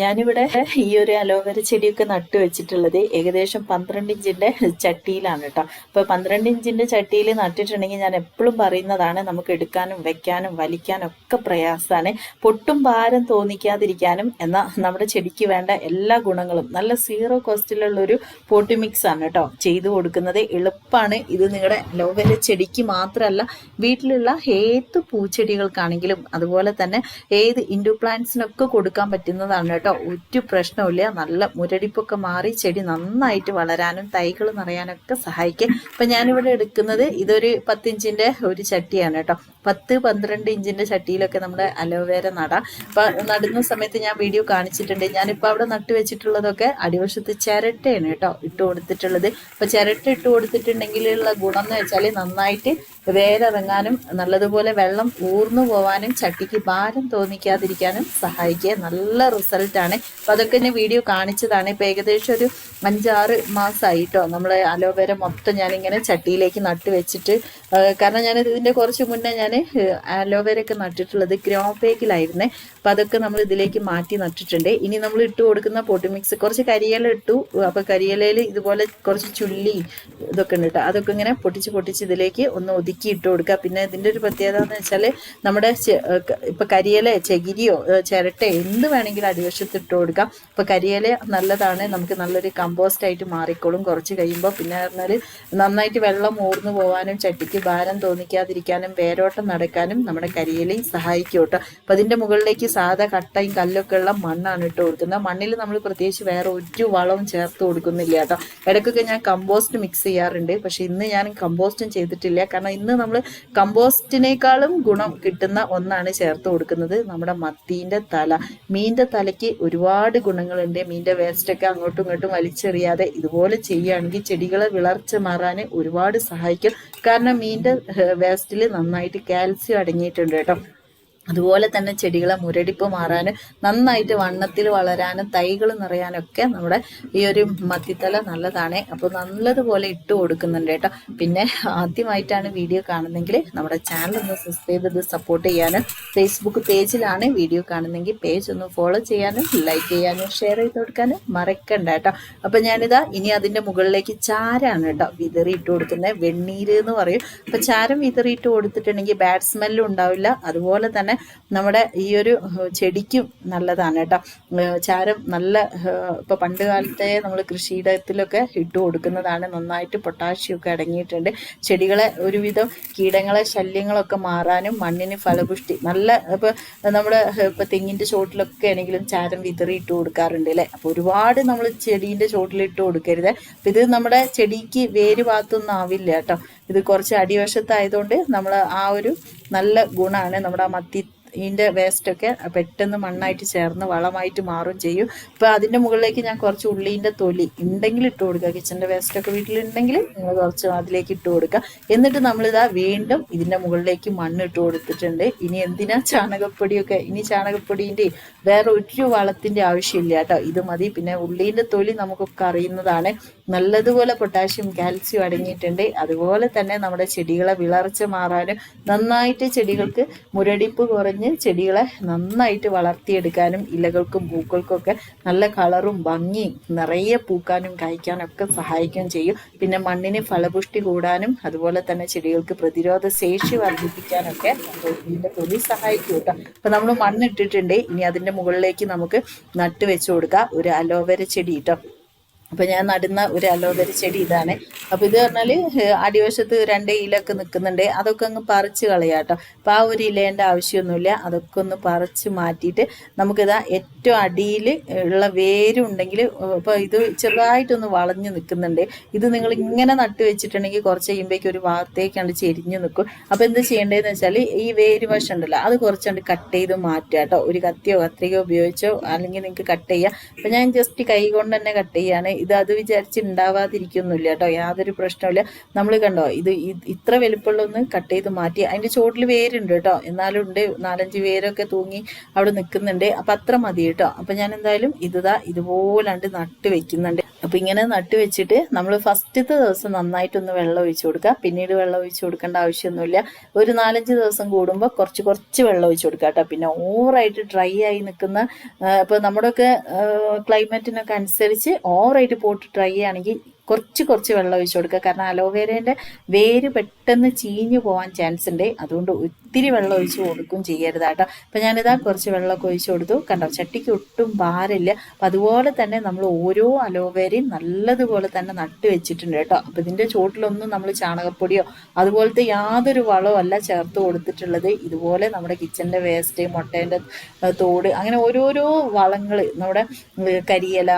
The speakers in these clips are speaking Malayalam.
ഞാനിവിടെ ഈ ഒരു അലോവേര ചെടിയൊക്കെ നട്ടു വെച്ചിട്ടുള്ളത് ഏകദേശം പന്ത്രണ്ട് ഇഞ്ചിന്റെ ചട്ടിയിലാണ് കേട്ടോ. അപ്പൊ പന്ത്രണ്ട് ഇഞ്ചിന്റെ ചട്ടിയിൽ നട്ടിട്ടുണ്ടെങ്കിൽ ഞാൻ എപ്പോഴും പറയുന്നതാണ് നമുക്ക് എടുക്കാനും വെക്കാനും വലിക്കാനും ഒക്കെ പ്രയാസമാണ്. പൊട്ടും ഭാരം തോന്നിക്കാതിരിക്കാനും എന്നാൽ നമ്മുടെ ചെടിക്ക് വേണ്ട എല്ലാ ഗുണങ്ങളും നല്ല സീറോ കോസ്റ്റിലുള്ള ഒരു പോട്ടി മിക്സ് ആണ് കേട്ടോ ചെയ്തു കൊടുക്കുന്നത്. എളുപ്പമാണ് ഇത് നിങ്ങളുടെ അലോവേര ചെടിക്ക് മാത്രമല്ല വീട്ടിലുള്ള ഏത് പൂച്ചെടികൾക്കാണെങ്കിലും അതുപോലെ തന്നെ ഏത് ഇൻഡു പ്ലാന്റ്സിനൊക്കെ കൊടുക്കാൻ പറ്റുന്നതാണ് കേട്ടോ ഒരു പ്രശ്നമില്ല നല്ല മുരടിപ്പൊക്കെ മാറി ചെടി നന്നായിട്ട് വളരാനും തൈകൾ നിറയാനൊക്കെ സഹായിക്കും. അപ്പൊ ഞാനിവിടെ എടുക്കുന്നത് ഇതൊരു പത്തിഞ്ചിന്റെ ഒരു ചട്ടിയാണ് കേട്ടോ. പത്ത് പന്ത്രണ്ട് ഇഞ്ചിന്റെ ചട്ടിയിലൊക്കെ നമ്മൾ അലോവേര നടാം. അപ്പൊ നടുന്ന സമയത്ത് ഞാൻ വീഡിയോ കാണിച്ചിട്ടുണ്ട്. ഞാനിപ്പോ അവിടെ നട്ടു വെച്ചിട്ടുള്ളതൊക്കെ അടിവശത്ത് ചിരട്ടയാണ് കേട്ടോ ഇട്ട് കൊടുത്തിട്ടുള്ളത്. അപ്പൊ ചിരട്ട ഇട്ട് കൊടുത്തിട്ടുണ്ടെങ്കിലുള്ള ഗുണം എന്ന് വെച്ചാൽ നന്നായിട്ട് വേരിറങ്ങാനും നല്ലതുപോലെ വെള്ളം ഊർന്നു പോവാനും ചട്ടിക്ക് ഭാരം തോന്നിക്കാതിരിക്കാനും സഹായിക്കുക. നല്ല റിസൾട്ടാണ് അപ്പൊ അതൊക്കെ ഞാൻ വീഡിയോ കാണിച്ചതാണ്. ഇപ്പൊ ഏകദേശം ഒരു അഞ്ചാറ് മാസമായി കേട്ടോ അലോവേര മൊത്തം ഞാനിങ്ങനെ ചട്ടിയിലേക്ക് നട്ട് വെച്ചിട്ട്. കാരണം ഞാൻ ഇതിന്റെ കുറച്ച് മുന്നേ ഞാൻ അലോവേര ഒക്കെ നട്ടിട്ടുള്ളത് ഗ്രോ പേക്കിലായിരുന്നേ. അപ്പൊ അതൊക്കെ നമ്മൾ ഇതിലേക്ക് മാറ്റി നട്ടിട്ടുണ്ട്. ഇനി നമ്മൾ ഇട്ട് കൊടുക്കുന്ന പൊട്ടി മിക്സ് കുറച്ച് കരിയില ഇട്ടു. അപ്പൊ കരിയിലയിൽ ഇതുപോലെ കുറച്ച് ചുള്ളി ഇതൊക്കെ ഉണ്ട് കേട്ടോ. അതൊക്കെ ഇങ്ങനെ പൊട്ടിച്ച് പൊട്ടിച്ച് ഇതിലേക്ക് ഒന്ന് ഒതുക്കി ഇട്ട് കൊടുക്കുക. പിന്നെ ഇതിന്റെ ഒരു പ്രത്യേകത എന്ന് വെച്ചാൽ നമ്മുടെ ഇപ്പൊ കരിയില ചകിരിയോ ചിരട്ടയോ ചിരട്ട എന്ത് വേണമെങ്കിലും അടിവശത്ത് ഇട്ട് കൊടുക്കാം. ഇപ്പൊ കരിയില നല്ലതാണ്. നമുക്ക് നല്ലൊരു കമ്പോസ്റ്റ് ആയിട്ട് മാറിക്കോളും കുറച്ച് കഴിയുമ്പോൾ പിന്നെ പറഞ്ഞാൽ നന്നായിട്ട് വെള്ളം ഊർന്നു പോകാനും ചട്ടിക്ക് ഭാരം തോന്നിക്കാതിരിക്കാനും വേരോട്ടം നടക്കാനും നമ്മുടെ കരിയിലയും സഹായിക്കും കേട്ടോ അപ്പൊ അതിന്റെ മുകളിലേക്ക് സാധാ കട്ടയും കല്ലൊക്കെ ഉള്ള മണ്ണാണ് ഇട്ട് കൊടുക്കുന്നത്. മണ്ണിൽ നമ്മൾ പ്രത്യേകിച്ച് വേറെ ഒരു വളവും ചേർത്ത് കൊടുക്കുന്നില്ല കേട്ടോ. ഇടയ്ക്കൊക്കെ ഞാൻ കമ്പോസ്റ്റ് മിക്സ് ചെയ്യാറുണ്ട്. പക്ഷേ ഇന്ന് ഞാൻ കമ്പോസ്റ്റും ചെയ്തിട്ടില്ല. കാരണം ഇന്ന് നമ്മൾ കമ്പോസ്റ്റിനേക്കാളും ഗുണം കിട്ടുന്ന ഒന്നാണ് ചേർത്ത് കൊടുക്കുന്നത് നമ്മുടെ മത്തീന്റെ തല. മീന്റെ തലയ്ക്ക് ഒരുപാട് ഗുണങ്ങളുണ്ട്. മീന്റെ വേസ്റ്റൊക്കെ അങ്ങോട്ടും ഇങ്ങോട്ടും വലിച്ചെറിയാതെ ഇതുപോലെ ചെയ്യുകയാണെങ്കിൽ ചെടികളെ വിളർച്ച മാറാൻ ഒരുപാട് സഹായിക്കും. കാരണം മീന്റെ വേസ്റ്റിൽ നന്നായിട്ട് കാൽസ്യം അടങ്ങിയിട്ടുണ്ട് കേട്ടോ. അതുപോലെ തന്നെ ചെടികളെ മുരടിപ്പ് മാറാനും നന്നായിട്ട് വണ്ണത്തിൽ വളരാനും തൈകൾ നിറയാനൊക്കെ നമ്മുടെ ഈ ഒരു മത്തിത്തല നല്ലതാണ്. അപ്പോൾ നല്ലതുപോലെ ഇട്ട് കൊടുക്കുന്നുണ്ട് കേട്ടോ. പിന്നെ ആദ്യമായിട്ടാണ് വീഡിയോ കാണുന്നെങ്കിൽ നമ്മുടെ ചാനൽ ഒന്ന് സബ്സ്ക്രൈബ് ചെയ്ത് സപ്പോർട്ട് ചെയ്യാനും ഫേസ്ബുക്ക് പേജിലാണ് വീഡിയോ കാണുന്നെങ്കിൽ പേജ് ഒന്ന് ഫോളോ ചെയ്യാനും ലൈക്ക് ചെയ്യാനും ഷെയർ ചെയ്ത് കൊടുക്കാനും മറക്കണ്ട കേട്ടോ. അപ്പം ഞാനിതാ ഇനി അതിന്റെ മുകളിലേക്ക് ചാരാണ് കേട്ടോ വിതറി ഇട്ട് കൊടുക്കുന്നത്. വെണ്ണീര് എന്ന് പറയും. അപ്പം ചാരം വിതറി ഇട്ട് കൊടുത്തിട്ടുണ്ടെങ്കിൽ ബാഡ് സ്മെല്ലും ഉണ്ടാവില്ല. അതുപോലെ തന്നെ നമ്മുടെ ഈ ഒരു ചെടിക്കും നല്ലതാണ് കേട്ടോ. ചാരം നല്ല ഇപ്പൊ പണ്ട് കാലത്തെ നമ്മൾ കൃഷിയിടത്തിലൊക്കെ ഇട്ട് കൊടുക്കുന്നതാണ്. നന്നായിട്ട് പൊട്ടാഷ്യം ഒക്കെ അടങ്ങിയിട്ടുണ്ട്. ചെടികളെ ഒരുവിധം കീടങ്ങളെ ശല്യങ്ങളൊക്കെ മാറാനും മണ്ണിന് ഫലപുഷ്ടി നല്ല ഇപ്പൊ നമ്മുടെ ഇപ്പൊ തെങ്ങിന്റെ ചോട്ടിലൊക്കെ ആണെങ്കിലും ചാരം വിതറി ഇട്ട് കൊടുക്കാറുണ്ട് അല്ലെ? അപ്പൊ ഒരുപാട് നമ്മൾ ചെടീന്റെ ചോട്ടിൽ ഇട്ട് കൊടുക്കരുത്. അപ്പൊ ഇത് നമ്മുടെ ചെടിക്ക് വേര് ഭാഗത്തൊന്നും ആവില്ല കേട്ടോ. ഇത് കുറച്ച് അടിവശത്തായതുകൊണ്ട് നമ്മൾ ആ ഒരു നല്ല ഗുണമാണ് നമ്മുടെ മത്തി ഇതിന്റെ വേസ്റ്റൊക്കെ പെട്ടെന്ന് മണ്ണായിട്ട് ചേർന്ന് വളമായിട്ട് മാറും ചെയ്യും. അപ്പോൾ അതിന്റെ മുകളിലേക്ക് ഞാൻ കുറച്ച് ഉള്ളീന്റെ തൊലി ഉണ്ടെങ്കിൽ ഇട്ട് കൊടുക്കുക. കിച്ചന്റെ വേസ്റ്റൊക്കെ വീട്ടിലുണ്ടെങ്കിൽ നിങ്ങൾ കുറച്ച് അതിലേക്ക് ഇട്ട് കൊടുക്കുക. എന്നിട്ട് നമ്മളിതാ വീണ്ടും ഇതിന്റെ മുകളിലേക്ക് മണ്ണ് ഇട്ട് കൊടുത്തിട്ടുണ്ട്. ഇനി എന്തിനാ ചാണകപ്പൊടിയൊക്കെ? ഇനി ചാണകപ്പൊടിന്റെ വേറെ ഒരു വളത്തിന്റെ ആവശ്യമില്ല കേട്ടോ. ഇത് മതി. പിന്നെ ഉള്ളീന്റെ തൊലി നമുക്കൊക്കെ അറിയുന്നതാണ്. നല്ലതുപോലെ പൊട്ടാഷ്യം കാൽസ്യം അടങ്ങിയിട്ടുണ്ട്. അതുപോലെ തന്നെ നമ്മുടെ ചെടികളെ വിളർച്ച മാറാനും നന്നായിട്ട് ചെടികൾക്ക് മുരടിപ്പ് കുറഞ്ഞ് ചെടികളെ നന്നായിട്ട് വളർത്തിയെടുക്കാനും ഇലകൾക്കും പൂക്കൾക്കൊക്കെ നല്ല കളറും ഭംഗിയും നിറയെ പൂക്കാനും കായ്ക്കാനും ഒക്കെ സഹായിക്കുകയും ചെയ്യും. പിന്നെ മണ്ണിന് ഫലപുഷ്ടി കൂടാനും അതുപോലെ തന്നെ ചെടികൾക്ക് പ്രതിരോധ ശേഷി വർദ്ധിപ്പിക്കാനൊക്കെ ഇതിന്റെ തൊലി സഹായിക്കും കേട്ടോ. അപ്പം നമ്മൾ മണ്ണിട്ടിട്ടുണ്ട്. ഇനി അതിന്റെ മുകളിലേക്ക് നമുക്ക് നട്ട് വെച്ച് കൊടുക്കാം. ഒരു അലോവേര ചെടി കേട്ടോ. അപ്പൊ ഞാൻ നടുന്ന ഒരു അലോവേര ചെടി ഇതാണ്. അപ്പൊ ഇത് പറഞ്ഞാൽ ഏഹ് അടിവശത്ത് രണ്ട് ഇലൊക്കെ നിൽക്കുന്നുണ്ട് അതൊക്കെ അങ്ങ് പറിച്ച് കളയാട്ടോ അപ്പൊ ആ ഒരു ഇലേന്റെ ആവശ്യമൊന്നുമില്ല. അതൊക്കെ ഒന്ന് പറിച്ച് മാറ്റിയിട്ട് നമുക്കിതാ ഏറ്റവും അടിയിൽ ഉള്ള വേരുണ്ടെങ്കിൽ ഇപ്പൊ ഇത് ചെറുതായിട്ടൊന്ന് വളഞ്ഞു നിൽക്കുന്നുണ്ട് ഇത് നിങ്ങൾ ഇങ്ങനെ നട്ട് വെച്ചിട്ടുണ്ടെങ്കിൽ കുറച്ച് കഴിയുമ്പോഴേക്കും ഒരു ഭാഗത്തേക്കാണ്ട് ചെരിഞ്ഞു നിൽക്കും അപ്പോൾ എന്ത് ചെയ്യേണ്ടതെന്ന് വെച്ചാൽ ഈ വേര് വശം ഉണ്ടല്ലോ അത് കുറച്ചുകൊണ്ട് കട്ട് ചെയ്ത് മാറ്റുക കേട്ടോ. ഒരു കത്തിയോ കത്രികയോ ഉപയോഗിച്ചോ അല്ലെങ്കിൽ നിങ്ങൾക്ക് കട്ട് ചെയ്യാം. അപ്പൊ ഞാൻ ജസ്റ്റ് കൈ കൊണ്ട് തന്നെ കട്ട് ചെയ്യാണ്. ഇത് അത് വിചാരിച്ച് ഉണ്ടാവാതിരിക്കൊന്നുമില്ല കേട്ടോ. യാതൊരു പ്രശ്നമില്ല നമ്മൾ കണ്ടോ ഇത് ഇത്ര വലുപ്പമുള്ളൊന്ന് കട്ട് ചെയ്ത് മാറ്റി അതിന്റെ ചോട്ടിൽ വേരുണ്ട് കേട്ടോ. എന്നാലും ഉണ്ട് നാലഞ്ച് വേരൊക്കെ തൂങ്ങി അവിടെ നിൽക്കുന്നുണ്ട് അപ്പൊ അത്ര മതി കേട്ടോ. അപ്പൊ ഞാൻ എന്തായാലും ഇതാ ഇതുപോലാണ്ട് നട്ട് വെക്കുന്നുണ്ട്. അപ്പോൾ ഇങ്ങനെ നട്ടുവെച്ചിട്ട് നമ്മൾ ഫസ്റ്റത്തെ ദിവസം നന്നായിട്ടൊന്ന് വെള്ളം ഒഴിച്ചു കൊടുക്കുക പിന്നീട് വെള്ളം ഒഴിച്ചു കൊടുക്കേണ്ട ആവശ്യമൊന്നുമില്ല. ഒരു നാലഞ്ച് ദിവസം കൂടുമ്പോൾ കുറച്ച് കുറച്ച് വെള്ളം ഒഴിച്ചു കൊടുക്കുക കേട്ടോ. പിന്നെ ഓവറായിട്ട് ഡ്രൈ ആയി നിൽക്കുന്ന ഇപ്പോൾ നമ്മുടെയൊക്കെ ക്ലൈമറ്റിനൊക്കെ അനുസരിച്ച് ഓവറായിട്ട് പോട്ട് ഡ്രൈ ആണെങ്കിൽ കുറച്ച് കുറച്ച് വെള്ളം ഒഴിച്ചു കൊടുക്കുക. കാരണം അലോവേരേന്റെ വേര് പെട്ടെന്ന് ചീഞ്ഞു പോകാൻ ചാൻസ് ഉണ്ട്. അതുകൊണ്ട് ഒത്തിരി വെള്ളം ഒഴിച്ച് കൊടുക്കും ചെയ്യരുത് കേട്ടോ. അപ്പം ഞാനിതാ കുറച്ച് വെള്ളമൊക്കെ ഒഴിച്ചു കൊടുത്തു. കണ്ടോ? ചട്ടിക്ക് ഒട്ടും ഭാരമില്ല. അപ്പം അതുപോലെ തന്നെ നമ്മൾ ഓരോ അലോവേരയും നല്ലതുപോലെ തന്നെ നട്ട് വെച്ചിട്ടുണ്ട് കേട്ടോ. അപ്പം ഇതിന്റെ ചോട്ടിലൊന്നും നമ്മൾ ചാണകപ്പൊടിയോ അതുപോലത്തെ യാതൊരു വളവും അല്ല ചേർത്ത് കൊടുത്തിട്ടുള്ളത്. ഇതുപോലെ നമ്മുടെ കിച്ചന്റെ വേസ്റ്റ് മുട്ടേന്റെ തോട് അങ്ങനെ ഓരോരോ വളങ്ങൾ നമ്മുടെ കരിയില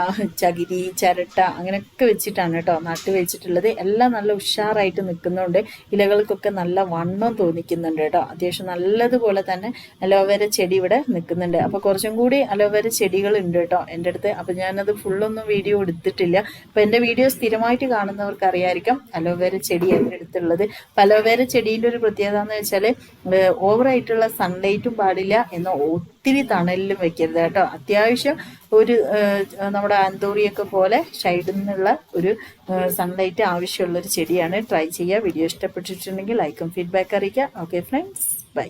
ചകിരി ചിരട്ട അങ്ങനെയൊക്കെ വെച്ചിട്ടാണ് കേട്ടോ. നട്ട് വെച്ചിട്ടുള്ളത്. എല്ലാം നല്ല ഉഷാറായിട്ട് നിൽക്കുന്നുണ്ട്. ഇലകൾക്കൊക്കെ നല്ല വണ്ണം തോന്നിക്കുന്നുണ്ട് കേട്ടോ. അത്യാവശ്യം നല്ലതുപോലെ തന്നെ അലോവേര ചെടി ഇവിടെ നിൽക്കുന്നുണ്ട്. അപ്പോൾ കുറച്ചും കൂടി അലോവേര ചെടികൾ ഉണ്ട് കേട്ടോ എന്റെ അടുത്ത്. അപ്പോൾ ഞാനത് ഫുള്ളൊന്നും വീഡിയോ എടുത്തിട്ടില്ല. അപ്പോൾ എന്റെ വീഡിയോ സ്ഥിരമായിട്ട് കാണുന്നവർക്ക് അറിയായിരിക്കും അലോവേര ചെടി എന്റെ അടുത്തുള്ളത്. അപ്പോൾ അലോവേര ചെടീന്റെ ഒരു പ്രത്യേകത എന്ന് വെച്ചാൽ ഓവറായിട്ടുള്ള സൺലൈറ്റും പാടില്ല. എന്ന് ഒത്തിരി തണലിലും വെക്കരുത് കേട്ടോ. അത്യാവശ്യം ഒരു നമ്മുടെ അന്തോറിയൊക്കെ പോലെ ഷൈഡിൽ നിന്നുള്ള ഒരു സൺലൈറ്റ് ആവശ്യമുള്ള ഒരു ചെടിയാണ്. ട്രൈ ചെയ്യുക. വീഡിയോ ഇഷ്ടപ്പെട്ടിട്ടുണ്ടെങ്കിൽ ലൈക്കും ഫീഡ്ബാക്ക് അറിയിക്കുക. Okay friends bye